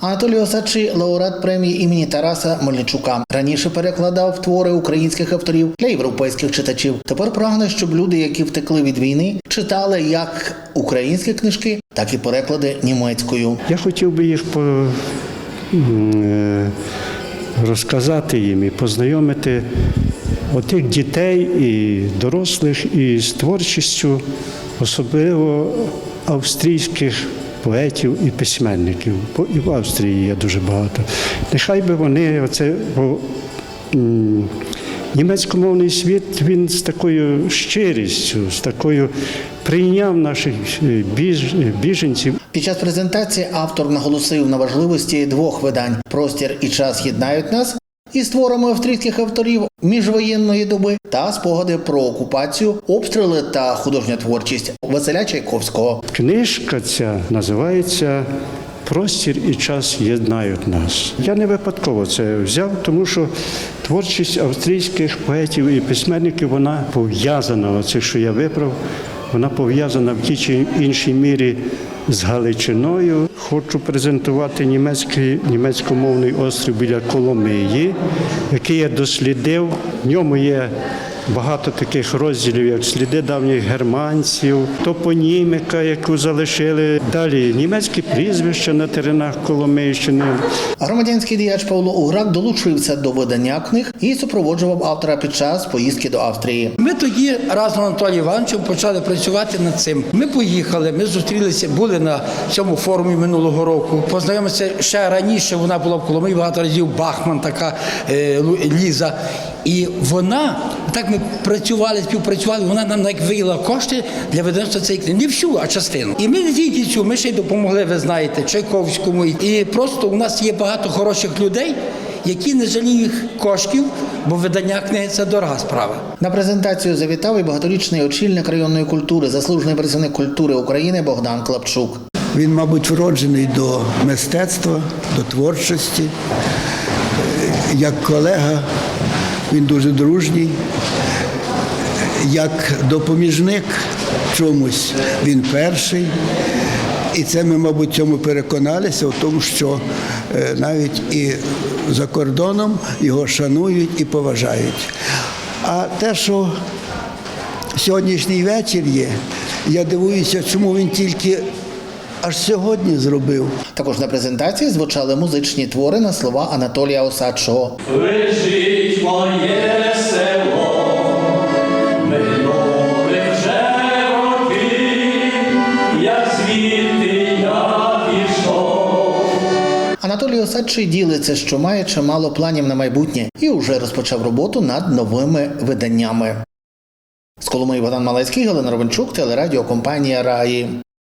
Анатолій Осадчий – лауреат премії імені Тараса Мельничука. Раніше перекладав твори українських авторів для європейських читачів. Тепер прагне, щоб люди, які втекли від війни, читали як українські книжки, так і переклади німецькою. Я хотів би їх по, е, розказати їм і познайомити отих дітей і дорослих із творчістю, особливо австрійських поетів і письменників. Бо і в Австрії є дуже багато. Нехай би вони оце. бо, Німецькомовний світ він з такою щирістю, з такою прийняв наших е, біж- біженців Під час презентації автор наголосив на важливості двох видань: простір і час єднають нас із творами австрійських авторів міжвоєнної доби та спогади про окупацію, обстріли та художня творчість Василя Чайковського. Книжка ця називається Простір і час єднають нас. Я не випадково це взяв, тому що творчість австрійських поетів і письменників вона пов'язана, оце, що я вибрав, вона пов'язана в тій чи іншій мірі з Галичиною. Хочу презентувати німецький, німецькомовний острів біля Коломиї, який я дослідив. В ньому є багато таких розділів, як сліди давніх германців, топоніміка, яку залишили. Далі німецькі прізвища на теренах Коломийщини. Громадянський діяч Павло Уграк долучився до видання книг і супроводжував автора під час поїздки до Австрії. Ми тоді разом з Анатолієм Івановичем почали працювати над цим. Ми поїхали, ми зустрілися, були на цьому форумі минулого року. Познайомилися ще раніше. Вона була в Коломиї багато разів. Бахман, така е, Ліза. І вона так ми працювали, співпрацювали. Вона нам навіть виїла кошти для видавництва цієї книги. Не всю, а частину. І ми не тільки цю, ми ще й допомогли, ви знаєте, Чайковському. І просто у нас є багато хороших людей, які не жаліють коштів, бо видання книги це дорога справа. На презентацію завітав і багаторічний очільник районної культури, заслужений працівник культури України Богдан Клапчук. Він, мабуть, вроджений до мистецтва, до творчості. Як колега, він дуже дружній. Як допоміжник чомусь він перший. І це ми, мабуть, цьому переконалися, в тому, що е, навіть і за кордоном його шанують і поважають. А те, що сьогоднішній вечір є, я дивуюся, чому він тільки аж сьогодні зробив. Також на презентації звучали музичні твори на слова Анатолія Осадчого. Лежить моє село. Анатолій Осадчий ділиться, що має чимало планів на майбутнє і вже розпочав роботу над новими виданнями. З Коломиї Богдан Малецький, Галина Ровенчук, телерадіокомпанія Раї.